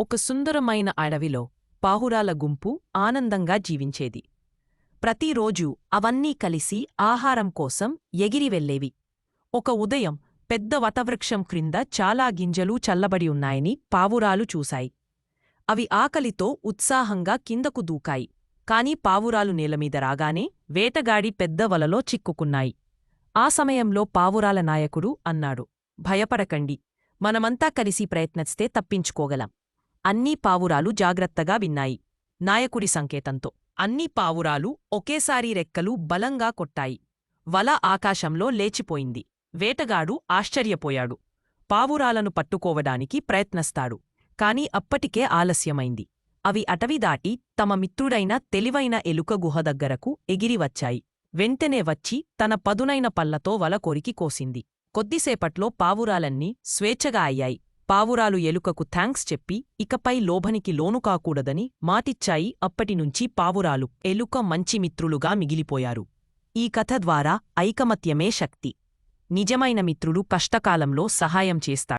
ఒక సుందరమైన అడవిలో పావురాల గుంపు ఆనందంగా జీవించేది. ప్రతిరోజూ అవన్నీ కలిసి ఆహారం కోసం ఎగిరి వెళ్ళేవి. ఒక ఉదయం పెద్ద వటవృక్షం క్రింద చాలా గింజలు చల్లబడి ఉన్నాయని పావురాలు చూశాయి. అవి ఆకలితో ఉత్సాహంగా కిందకు దూకాయి. కాని పావురాలు నేలమీద రాగానే వేటగాడి పెద్ద వలలో చిక్కుకున్నాయి. ఆ సమయంలో పావురాల నాయకుడు అన్నాడు భయపడకండి. మనమంతా కలిసి ప్రయత్నిస్తే తప్పించుకోగలం. అన్నీ పావురాలు జాగ్రత్తగా విన్నాయి. నాయకుడి సంకేతంతో. అన్ని పావురాలు ఒకేసారి రెక్కలు బలంగా కొట్టాయి. వల ఆకాశంలో లేచిపోయింది. వేటగాడు ఆశ్చర్యపోయాడు. పావురాలను పట్టుకోవడానికి ప్రయత్నస్తాడు. కాని అప్పటికే ఆలస్యమైంది. అవి అటవి దాటి తమ మిత్రుడైన తెలివైన ఎలుక గుహ దగ్గరకు ఎగిరివచ్చాయి వెంటనే వచ్చి తన పదునైన పళ్ళతో వల కొరికి కోసింది. కొద్దిసేపట్లో పావురాలన్నీ స్వేచ్ఛగా అయ్యాయి. పావురాలు ఎలుకకు థ్యాంక్స్ చెప్పి ఇకపై లోభనికి లోను కాకూడదని మాటిచ్చాయి అప్పటినుంచి పావురాలు ఎలుక మంచి మిత్రులుగా మిగిలిపోయారు. ఈ కథ ద్వారా ఐకమత్యమే శక్తి. నిజమైన మిత్రులు కష్టకాలంలో సహాయం చేస్తారు